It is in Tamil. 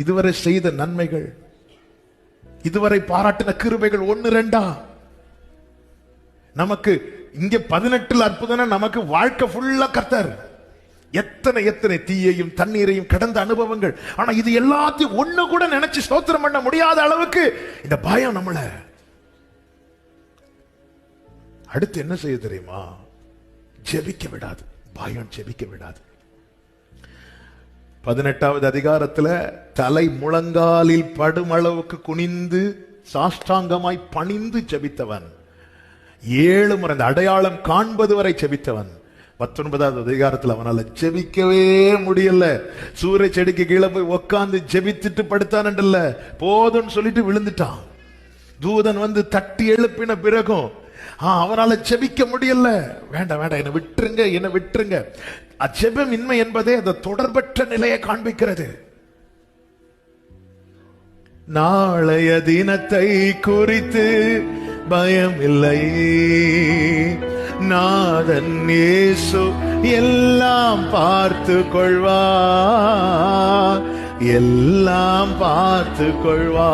இதுவரை செய்த நன்மைகள் இதுவரை பாராட்டின கிருபைகள் ஒன்னு ரெண்டா? நமக்கு இங்க பதினெட்டுல அற்புதம் நமக்கு வாழ்க்கை ஃபுல்லா கர்த்தர். எத்தனை எத்தனை தீயையும் தண்ணீரையும் கடந்த அனுபவங்கள். ஆனா இது எல்லாத்தையும் ஒண்ணு கூட நினைச்சு ஸ்தோத்திரம் பண்ண முடியாத அளவுக்கு இந்த பயம் நம்மள. அடுத்து என்ன செய்ய தெரியுமா? ஜெபிக்க விடாது. பயம் ஜெபிக்க விடாது. பதினெட்டாவது அதிகாரத்துல தலை முழங்காலில் படும் அளவுக்கு குனிந்து சாஷ்டாங்கமாய் பணிந்து செபித்தவன் ஏழு முறை அந்த அடையாளம் காண்பது வரை செபித்தவன் பத்தொன்பதாவது அதிகாரத்தில் அவனால் ஜெபிக்கவே முடியல. சூரிய செடிக்கு கீழே போய் உக்காந்து ஜெபித்துட்டு படுத்தானண்டல்ல. போதும்னு சொல்லிட்டு விழுந்துட்டான். தூதன் வந்து தட்டி எழுப்பின பிறகும் ஆ, அவனால ஜெபிக்க முடியல. வேண்டாம் வேண்டாம் என்னை விட்டுருங்க என்னை விட்டுருங்க. அச்செபம் இன்மை என்பதே அந்த தொடர்பற்ற நிலையை காண்பிக்கிறது. நாளைய தினத்தை குறித்து பயம் இல்லை நாதன் இயேசு எல்லாம் பார்த்து கொள்வா எல்லாம் பார்த்து கொள்வா